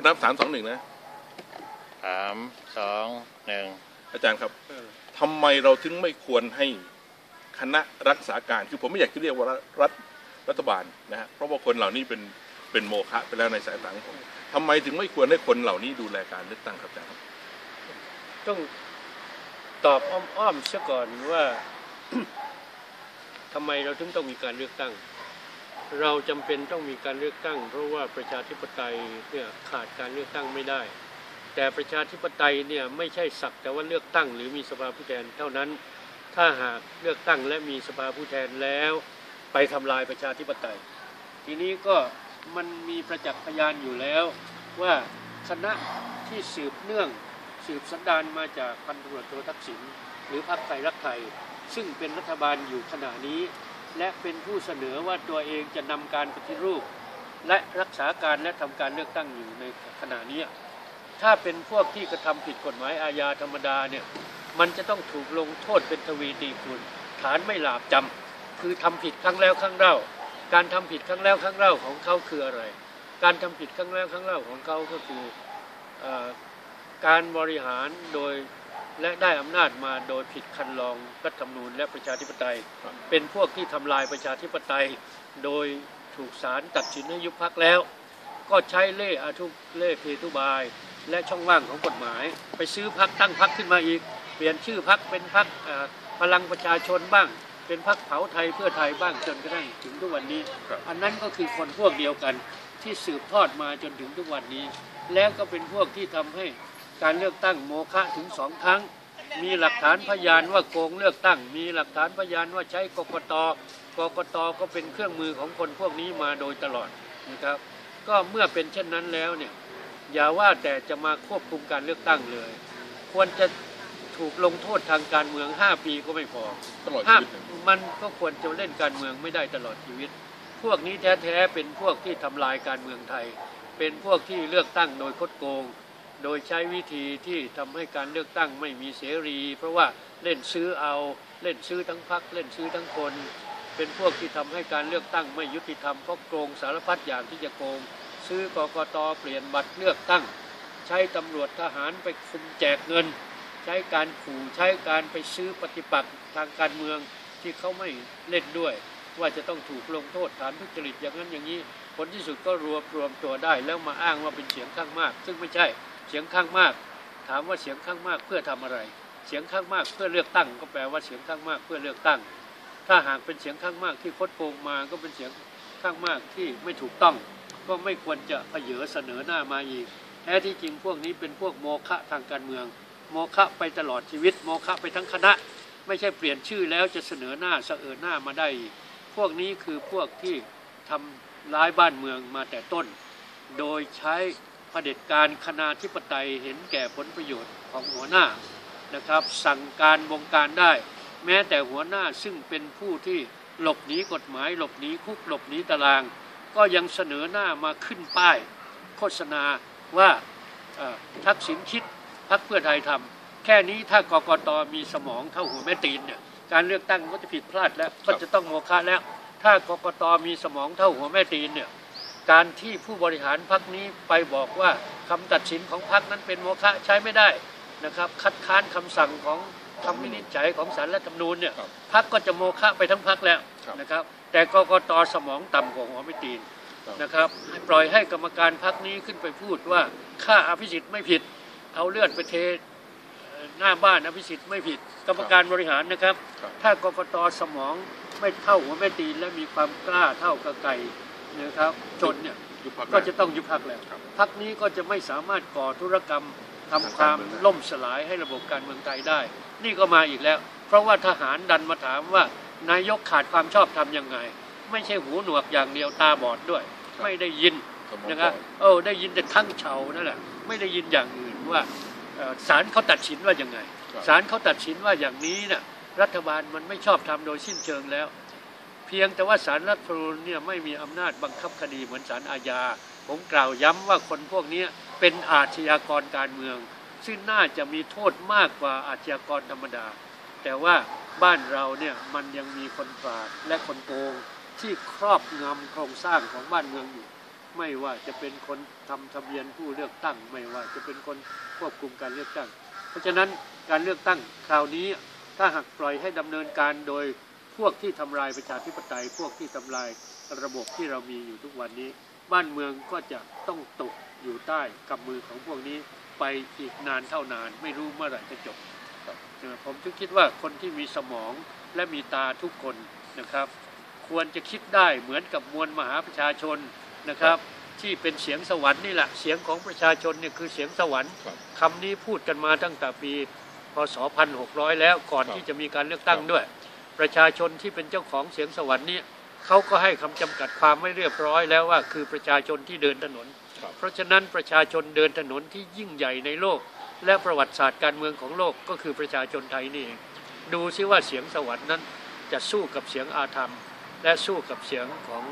คุณนับสามสองหนึ่งนะสามสองหนึ่งอาจารย์ครับทำไมเราถึงไม่ควรให้คณะรักษาการคือผมไม่อยากจะเรียกว่ารัฐรัฐบาลนะฮะเพราะว่าคนเหล่านี้เป็นเป็นโมฆะไปแล้วในสายตาของผมทำไมถึงไม่ควรให้คนเหล่านี้ดูแลการเลือกตั้งครับอาจารย์ครับต้องตอบอ้อมๆเสียก่อนว่า ทำไมเราถึงต้องมีการเลือกตั้ง เราจำเป็นต้องมีการเลือกตั้ง เพราะว่าประชาธิปไตยเนี่ยขาดการเลือกตั้งไม่ได้ แต่ประชาธิปไตยเนี่ยไม่ใช่สักแต่ว่าเลือกตั้ง หรือมีสภาผู้แทนเท่านั้น ถ้าหากเลือกตั้งและมีสภาผู้แทนแล้ว ไปทำลายประชาธิปไตย ทีนี้ก็มันมีประจักษ์พยานอยู่แล้ว ว่าคณะที่สืบเนื่องสืบสันดานมาจากพันตำรวจโททักษิณหรือพรรคไทยรักไทย ซึ่งเป็นรัฐบาลอยู่ขณะนี้ และเป็นผู้เสนอว่าตัวเองจะนำการปฏิรูป และรักษาการและทำการเลือกตั้งอยู่ในขณะนี้ ถ้าเป็นพวกที่กระทำผิดกฎหมายอาญาธรรมดาเนี่ยมันจะต้องถูกลงโทษเป็นทวีตีคูณฐานไม่หลาบจำคือทำผิดครั้งแล้วครั้งเล่า การทำผิดครั้งแล้วครั้งเล่าของเขาคืออะไร การทำผิดครั้งแล้วครั้งเล่าของเขาก็คือเออการบริหารโดย และได้อำนาจมาโดยผิดคันลองรัฐธรรมนูญและประชาธิปไตย เป็นพวกที่ทำลายประชาธิปไตย โดยถูกศาลตัดสินให้ยุบพักแล้ว ก็ใช้เล่ห์อาทุเล่ห์เพทุบาย และช่องว่างของกฎหมาย ไปซื้อพักตั้งพักขึ้นมาอีก เปลี่ยนชื่อพักเป็นพักพลังประชาชนบ้าง เป็นพักเผาไทยเพื่อไทยบ้างจนกระทั่งถึงทุกวันนี้ครับอันนั้นก็คือคนพวกเดียวกันที่สืบทอดมาจนถึงทุกวันนี้ แล้วก็เป็นพวกที่ทำให้ การเลือกตั้งโมฆะถึงสองครั้ง มีหลักฐานพยานว่าโกงเลือกตั้ง มีหลักฐานพยานว่าใช้กกตกกตก็เป็นเครื่องมือของคนพวกนี้มาโดยตลอดนะครับ ก็เมื่อเป็นเช่นนั้นแล้วเนี่ยอย่าว่าแต่จะมาควบคุมการเลือกตั้งเลย ควรจะถูกลงโทษทางการเมือง 5 ปีก็ไม่พอตลอดชีห้าวิตเลยมันก็ควรจะเล่นการเมืองไม่ได้ตลอดชีวิต พวกนี้แท้ๆเป็นพวกที่ทำลายการเมืองไทย เป็นพวกที่เลือกตั้งโดยคดโกง โดยใช้วิธีที่ทำให้การเลือกตั้งไม่มีเสรี เพราะว่าเล่นซื้อเอาเล่นซื้อทั้งพักเล่นซื้อทั้งคน เป็นพวกที่ทำให้การเลือกตั้งไม่ยุติธรรมเพราะโกงสารพัดอย่างที่จะโกง ซื้อกกตเปลี่ยนบัตรเลือกตั้ง ใช้ตำรวจทหารไปคุมแจกเงิน ใช้การขู่ใช้การไปซื้อปฏิปักษ์ทางการเมืองที่เขาไม่เล่นด้วย ว่าจะต้องถูกลงโทษฐานทุจริตอย่างนั้นอย่างนี้ผลที่สุดก็รวบรวมตัวได้แล้วมาอ้างว่าเป็นเสียงข้างมาก ซึ่งไม่ใช่ เสียงข้างมาก ถามว่าเสียงข้างมากเพื่อทำอะไร เสียงข้างมากเพื่อเลือกตั้ง ก็แปลว่าเสียงข้างมากเพื่อเลือกตั้ง ถ้าหากเป็นเสียงข้างมากที่คดโกงมาก็เป็นเสียงข้างมากที่ไม่ถูกต้อง ก็ไม่ควรจะเผยเสนอหน้ามาอีกแท้ที่จริงพวกนี้เป็นพวกโมฆะทางการเมือง โมฆะไปตลอดชีวิต โมฆะไปทั้งคณะ ไม่ใช่เปลี่ยนชื่อแล้วจะเสนอหน้าเสนอหน้ามาได้อีกพวกนี้คือพวกที่ทำร้ายบ้านเมืองมาแต่ต้น โดยใช้ เผด็จการคณาธิปไตยเห็นแก่ผลประโยชน์ของหัวหน้านะครับ สั่งการบงการได้ แม้แต่หัวหน้าซึ่งเป็นผู้ที่หลบหนีกฎหมายหลบหนีคุกหลบหนีตาราง ก็ยังเสนอหน้ามาขึ้นป้าย โฆษณาว่าทักษิณคิดพักเพื่อไทยทำแค่นี้ถ้ากกตมีสมองเท่าหัวแม่ตีนเนี่ยการเลือกตั้งก็จะผิดพลาดแล้วก็จะต้องโมฆะแล้ว ถ้ากกตมีสมองเท่าหัวแม่ตีนเนี่ย การที่ผู้บริหารพักนี้ไปบอกว่าคำตัดสินของพักนั้นเป็นโมฆะใช้ไม่ได้นะครับ คัดค้านคำสั่งของคำวินิจฉัยของศาลรัฐธรรมนูญเนี่ยครับพักก็จะโมฆะไปทั้งพักแล้วครับนะครับ แต่กกตสมองต่ำกว่าหัวแม่ตีนครับนะครับปล่อยให้กรรมการพักนี้ขึ้นไปพูดว่าค่าอภิสิทธิ์ไม่ผิด เอาเลือดไปเทเอ่อหน้าบ้านอภิสิทธิ์ไม่ผิด กรรมการบริหารนะครับครับถ้ากกตสมองไม่เท่าหัวแม่ตีนและมีความกล้าเท่ากระไก่ นะครับจนเนี่ยยุบพรรคก็จะต้องยุบพักแล้วครับพักนี้ก็จะไม่สามารถก่อธุรกรรมทำทางคการวามเมืองได้ล่มสลายให้ระบบการเมืองไทยได้ นี่ก็มาอีกแล้ว เพราะว่าทหารดันมาถามว่านายกขาดความชอบธรรมยังไง ไม่ใช่หูหนวกอย่างเดียวตาบอดด้วย ไม่ได้ยินสมองนะครับบอดเออได้ยินแต่ทั้งเฉานั่นแหละไม่ได้ยินอย่างอื่นว่าเอ่อศาลเขาตัดสินว่ายังไงครับศาลเขาตัดสินว่าอย่างนี้น่ะรัฐบาลมันไม่ชอบทำโดยสิ้นเชิงแล้ว เพียงแต่ว่าศาลรัฐธรรมนูญเนี่ยไม่มีอำนาจบังคับคดีเหมือนศาลอาญา ผมกล่าวย้ำว่าคนพวกนี้เป็นอาชญากรการเมือง ซึ่งน่าจะมีโทษมากกว่าอาชญากรธรรมดา แต่ว่าบ้านเราเนี่ยมันยังมีคนปราดและคนโกงที่ครอบงำโครงสร้างของบ้านเมืองอยู่ ไม่ว่าจะเป็นคนทำทะเบียนผู้เลือกตั้ง ไม่ว่าจะเป็นคนควบคุมการเลือกตั้ง เพราะฉะนั้นการเลือกตั้งคราวนี้ถ้าหากปล่อยให้ดำเนินการโดย พวกที่ทำลายประชาธิปไตย พวกที่ทำลายระบบที่เรามีอยู่ทุกวันนี้ บ้านเมืองก็จะต้องตกอยู่ใต้กำมือของพวกนี้ไปอีกนานเท่านาน ไม่รู้เมื่อไหร่จะจบเออผมจึงคิดว่าคนที่มีสมองและมีตาทุกคนนะครับ ควรจะคิดได้เหมือนกับมวลมหาประชาชนนะครับ ที่เป็นเสียงสวรรค์นี่แหละเสียงของประชาชนเนี่ยคือเสียงสวรรค์ครับคำนี้พูดกันมาตั้งแต่ปีพศ 1600 แล้วก่อนครับที่จะมีการเลือกตั้งครับด้วย ประชาชนที่เป็นเจ้าของเสียงสวรรค์นี้เขาก็ให้คำจำกัดความไม่เรียบร้อยแล้วว่าคือประชาชนที่เดินถนนครับเพราะฉะนั้นประชาชนเดินถนนที่ยิ่งใหญ่ในโลก และประวัติศาสตร์การเมืองของโลกก็คือประชาชนไทยนี่เองดูซิว่าเสียงสวรรค์นั้น จะสู้กับเสียงอาธรรม และสู้กับเสียงของ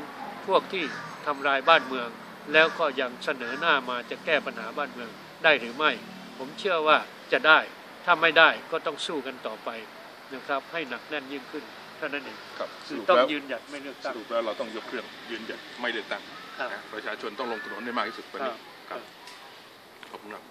พวกที่ทำลายบ้านเมือง แล้วก็ยังเสนอหน้ามาจะแก้ปัญหาบ้านเมืองได้หรือไม่ ผมเชื่อว่าจะได้ถ้าไม่ได้ก็ต้องสู้กันต่อไป นะครับให้หนักแน่นยิ่งขึ้นเท่านั้นเองครับสคือรุปต้องแล้วยืนหยัดไม่เลือกสตั้ง รุปแล้วเราต้องยกเครื่องยืนหยัดไม่เลือกตั้งครับ นะประชาชนต้องลงถนนให้มากที่สุดวันนี้ครับครับขอบคุณครับ